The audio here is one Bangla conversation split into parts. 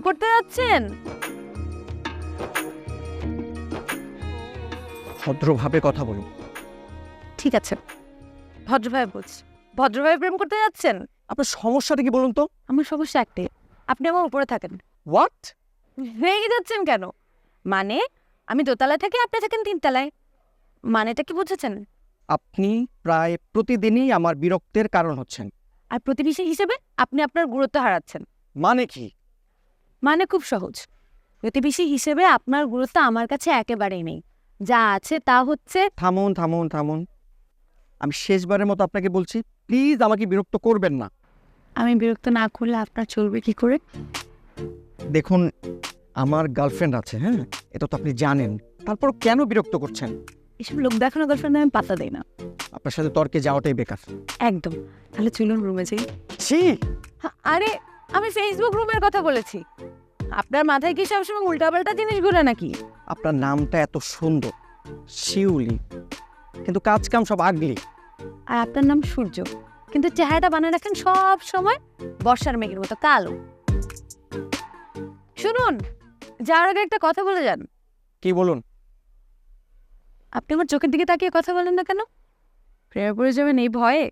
করতে যাচ্ছেন? ভদ্রভাবে কথা বলুন। ঠিক আছে। ভদ্রভাবে বলছি। ভদ্রভাবে প্রেম করতে যাচ্ছেন? আপনার সমস্যাটা কি বলুন তো? আমার সমস্যা একটাই। আপনি আমার উপরে থাকেন। হোয়াট রেগে যাচ্ছেন কেন? মানে আমি দোতলায় থাকি আপনি থাকেন তিনতলায়। মানেটা কি বুঝেছেন? আপনি প্রায় প্রতিদিনই আমার বিরক্তের কারণ হচ্ছেন। আর প্রতিবেশী হিসেবে আপনি আপনার গুরুত্ব হারাচ্ছেন। মানে কি? মানে খুব সহজ। প্রতিবেশী হিসেবে আপনার গুরুত্ব আমার কাছে একেবারেই নেই। যা আছে তা হচ্ছে থামুন থামুন থামুন। আমি শেষবারের মতো আপনাকে বলছি প্লিজ আমাকে বিরক্ত করবেন না। আমি বিরক্ত না করলে আপনার চলবে কি করে? দেখুন আমার গার্লফ্রেন্ড আছে হ্যাঁ? এটা তো আপনি জানেন। তারপর কেন বিরক্ত করছেন? এসব লোক দেখানো গার্লফ্রেন্ড আমি পাতা দেই না। আপনার সাথে তর্কে যাওয়াটাই বেকার। একদম। তাহলে চলুন রুমে যাই। ছি! আরে আমি ফেসবুক রুমের কথা বলেছি। আপনার মাথায় কি সবসময় উল্টাপাল্টা জিনিস ঘুরে নাকি? আপনার নামটা এত সুন্দর শিউলি। কিন্তু কাজ কাম সব আগলি। আর আপনার নাম সূর্য কিন্তু চেহারাটা বানিয়ে রাখেন সব সময় বর্ষার মেঘের মতো কালো। শুনুন যাওয়ার আগে একটা কথা বলে যান। কি বলুন? আপনি আমার চোখের দিকে তাকিয়ে কথা বলেন না কেন? প্রেমে পড়ে যাবেন এই ভয়ে?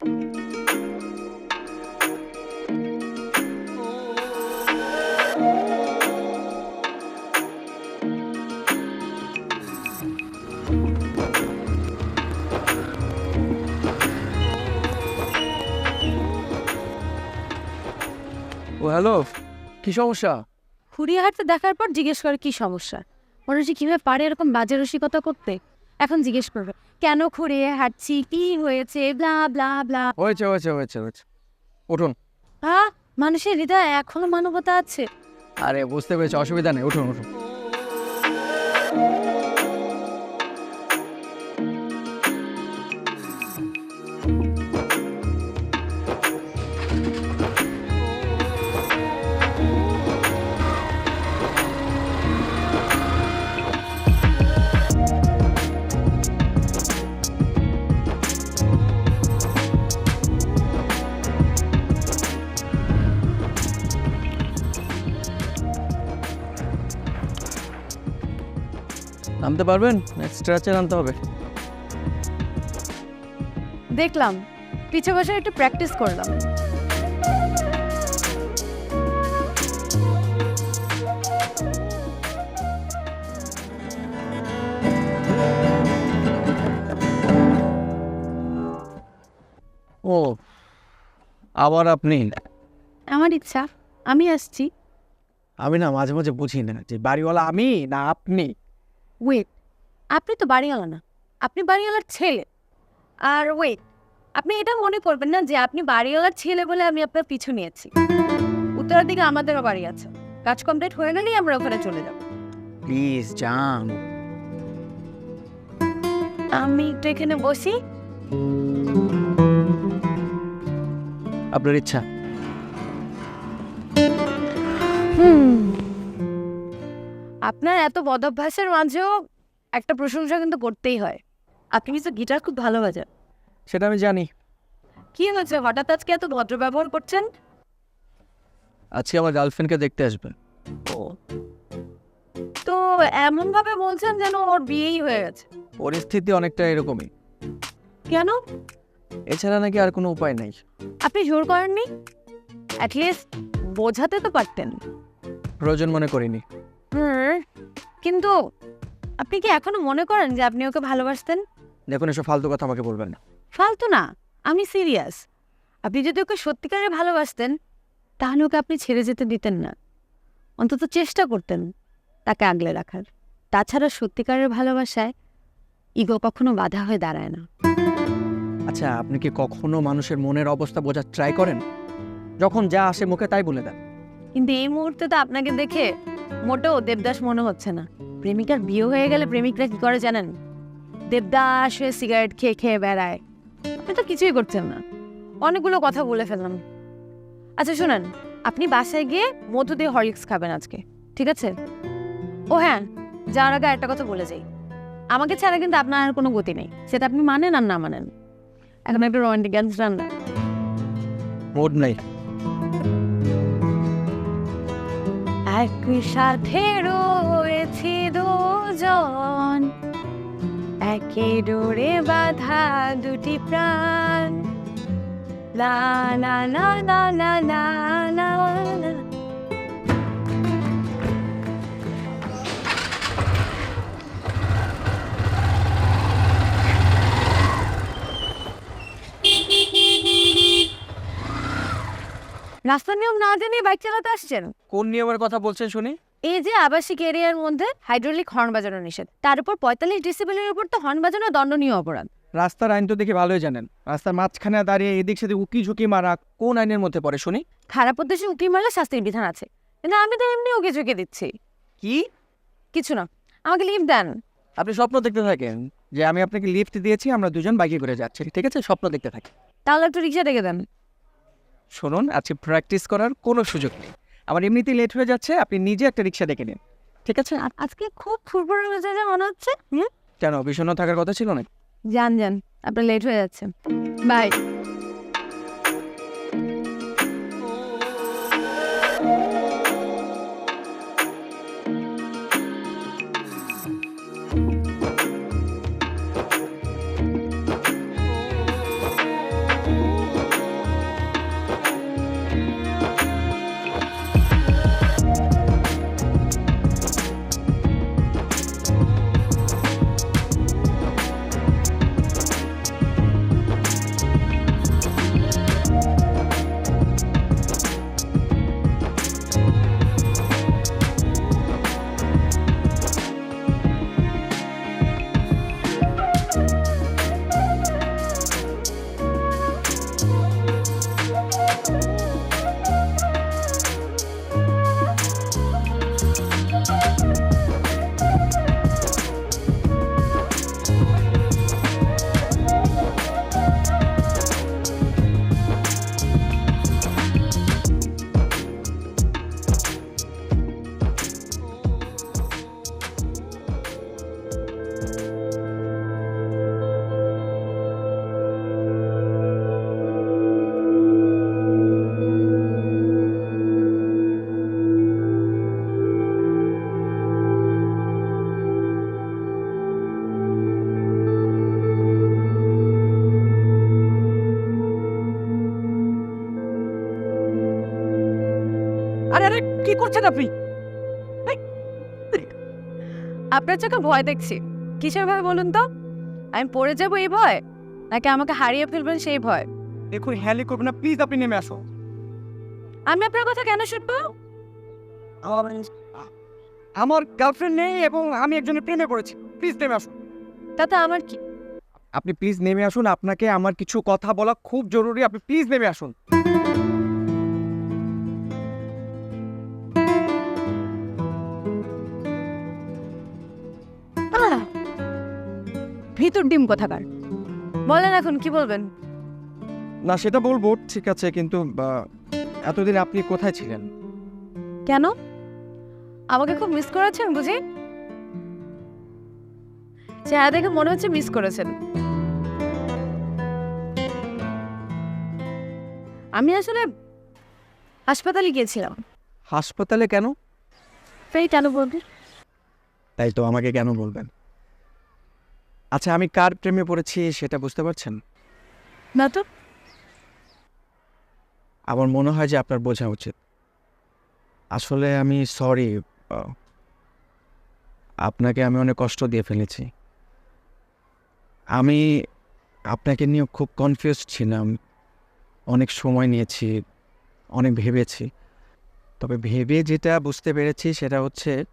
ও হ্যালো কি সমস্যা? খুঁড়িয়ে হাঁটতে দেখার পর জিজ্ঞেস করে কি সমস্যা? মনে কীভাবে কীভাবে পারে এরকম বাজে রসিকতা করতে? এখন জিজ্ঞেস করবে কেন খুঁড়িয়ে হাঁটছি কি হয়েছে ব্লা ব্লা ব্লা হয়েছে হয়েছে হয়েছে হয়েছে। উঠুন। হ্যাঁ মানুষের হৃদয় এখনও মানবতা আছে। আরে বুঝতে পেরেছি অসুবিধা নেই উঠুন উঠুন। নামতে পারবেন? স্ট্রেচার আনতে হবে। দেখলাম। পিছে বসে একটু প্র্যাকটিস করলাম। ও আবার আপনি? আমার ইচ্ছা। আমি আসছি। আমি না মাঝে মাঝে বুঝি না যে বাড়িওয়ালা আমি না আপনি? ওয়েট আপনি তো বাড়িওয়ালা না। আপনি বাড়িওয়ালার ছেলে। আর ওয়েট আপনি এটা মনে করবেন না যে আপনি বাড়িওয়ালার ছেলে বলে আমি আপনার পিছু নিয়েছি। উত্তরের দিকে আমাদেরও বাড়ি আছে। কাজ কমপ্লিট হয়ে গেলেই আমরা ওখানে চলে যাব। প্লিজ যান আমি একটু এখানে বসি। আপনার ইচ্ছা। আপনার এত বদভ্যাসের মাঝেও একটা প্রশংসা কিন্তু করতেই হয়। আপনি কিন্তু গিটার খুব ভালো বাজান। সেটা আমি জানি। কি হয়েছে? হঠাৎ আজকে এত ভদ্র ব্যবহার করছেন? আজকে আমার গার্লফ্রেন্ডকে দেখতে আসবে। ও। তো এমন ভাবে বলছেন যেন ওর বিয়েই হয়ে গেছে। পরিস্থিতি অনেকটা এরকমই। কেন? এছাড়া নাকি আর কোনো উপায় নেই। আপনি জোর করেননি? অ্যাটলিস্ট বোঝাতে তো পারতেন। প্রয়োজন মনে করিনি। হুম কিন্তু আপনি কি এখনও মনে করেন যে আপনি ওকে ভালোবাসতেন? দেখুন এসব ফালতু কথা আমাকে বলবেন না। ফালতু না আমি সিরিয়াস। আপনি যদি ওকে সত্যিকারে ভালোবাসতেন তাহলে ওকে আপনি ছেড়ে যেতে দিতেন না। অন্তত চেষ্টা করতেন তাকে আগলে রাখার। তাছাড়া সত্যিকারের ভালোবাসায় ইগো কখনো বাধা হয়ে দাঁড়ায় না। আচ্ছা আপনি কি কখনো মানুষের মনের অবস্থা বোঝার ট্রাই করেন? যখন যা আসে মুখে তাই বলে দেন। কিন্তু এই মুহূর্তে তো আপনাকে দেখে মোটেও দেবদাস মনে হচ্ছে না। প্রেমিকার বিয়ে হয়ে গেলে প্রেমিকরা কি করে জানেন? দেবদাস হয়ে সিগারেট খেয়ে খেয়ে বেড়ায়। আপনি তো কিছুই করছেন না। অনেকগুলো কথা বলে ফেললাম। আচ্ছা শুনেন, আপনি বাসায় গিয়ে মধু দিয়ে হরলিক্স খাবেন আজকে, ঠিক আছে? ও হ্যাঁ যাওয়ার আগে একটা কথা বলে যাই। আমাকে ছাড়া কিন্তু আপনার আর কোনো গতি নেই। সেটা আপনি মানেন আর না মানেন। এখন একটা রোমান্টিক গান না মুড নাই। একই সাথে রয়েছি দুজন। একে ডোরে বাধা দুটি প্রাণ। না না না না না না না রাস্তার নিয়ম না জেনে বাইক চালাতে আসছেন? কোন নিয়মের কথা বলছেন শুনি? এই যে আবাসিক এরিয়ার মধ্যে হাইড্রোলিক হর্ন বাজানো নিষেধ। তার উপর পঁয়তাল্লিশ ডিসিপ্লিনের উপর তো হর্ন বাজানো দণ্ডনীয় অপরাধ। রাস্তার আইন তো দেখে ভালোই জানেন। রাস্তার মাঝখানে দাঁড়িয়ে এদিক সেদিক উকি ঝুঁকি মারা কোন আইনের মধ্যে পড়ে শুনি? খারাপ উদ্দেশ্যে উকি মারলে শাস্তির বিধান আছে। কিন্তু আমি তো এমনি ওকে ঝুঁকে দিচ্ছি। কি? কিছু না। আমাকে লিভ দেন। আপনি স্বপ্ন দেখতে থাকেন যে আমি আপনাকে লিফট দিয়েছি আমরা দুজন বাইকে করে যাচ্ছি। ঠিক আছে? স্বপ্ন দেখতে থাকি। তাহলে একটু রিক্সা ডেকে দেন। শুনুন আজকে প্র্যাকটিস করার কোনো সুযোগ নেই। আমার এমনিতেই লেট হয়ে যাচ্ছে আপনি নিজে একটা রিক্সা ডেকে নিন। ঠিক আছে? আজকে খুব ফুরফুরে মেজাজে মনে হচ্ছে কেন বিষণ্ণ থাকার কথা ছিল না যান যান আপনার লেট হয়ে যাচ্ছে। বাই আরে আরে কি করছেন আপনি? আপনার চোখে ভয় দেখছি। কিসের ভয় বলুন তো? আমি পড়ে যাব এই ভয় নাকি আমাকে হারিয়ে ফেলবেন সেই ভয়? দেখুন হ্যালি করবেন না প্লিজ আপনি নেমে আসো আমি আপনার কথা কেন শুনব? আমার গার্লফ্রেন্ড নেই এবং আমি একজনের প্রেমে পড়েছি। প্লিজ নেমে আসুন। তাতে আমার কি? আপনি প্লিজ নেমে আসুন আপনাকে আমার কিছু কথা বলা খুব জরুরি। আপনি প্লিজ নেমে আসুন। ভিতর ডিম কোথাকার? বলেন এখন কি বলবেন? না সেটা বলব ঠিক আছে কিন্তু এতদিন আপনি কোথায় ছিলেন? কেন? আমাকে খুব মিস করেছেন বুঝি? চেহারা দেখে মনে হচ্ছে মিস করেছেন। আমি আসলে হাসপাতালে গিয়েছিলাম। হাসপাতালে কেন? সেই কেন বলবি তাই তো আমাকে কেন বলবেন? আচ্ছা আমি কার প্রেমে পড়েছি সেটা বুঝতে পারছেন? না তো আমার মনে হয় যে আপনার বোঝা উচিত। আসলে আমি সরি আপনাকে আমি অনেক কষ্ট দিয়ে ফেলেছি। আমি আপনাকে নিয়ে খুব কনফিউজ ছিলাম অনেক সময় নিয়েছি অনেক ভেবেছি। তবে ভেবে যেটা বুঝতে পেরেছি সেটা হচ্ছে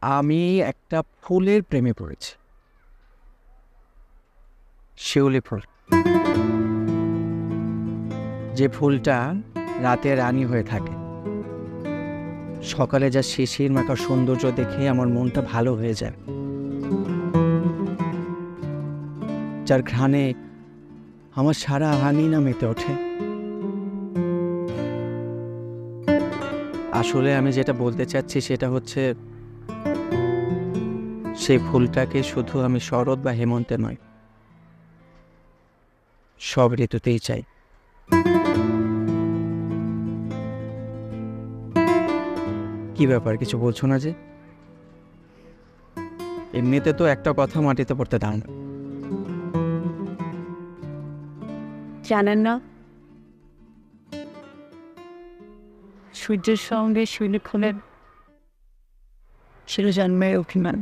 আমি একটা ফুলের প্রেমে পড়েছি। শিউলি ফুল। যে ফুলটা রাতে রানী হয়ে থাকে। সকালে যা শিশির মাখা সৌন্দর্য দেখে আমার মনটা ভালো হয়ে যায়। যার ঘ্রাণে আমার সারা হানি না মেতে ওঠে। আসলে আমি যেটা বলতে চাচ্ছি সেটা হচ্ছে সেই ফুলটাকে শুধু আমি শরৎ বা হেমন্তে নয়, সব ঋতুতেই চাই। কি ব্যাপার, কিছু বলছো না যে? এমনিতে তো একটা কথা মাটিতে পড়তে দাও না। জানেন না, সূর্যের সঙ্গে সৈনিক হলেন ছিল জন্মের অভিমান।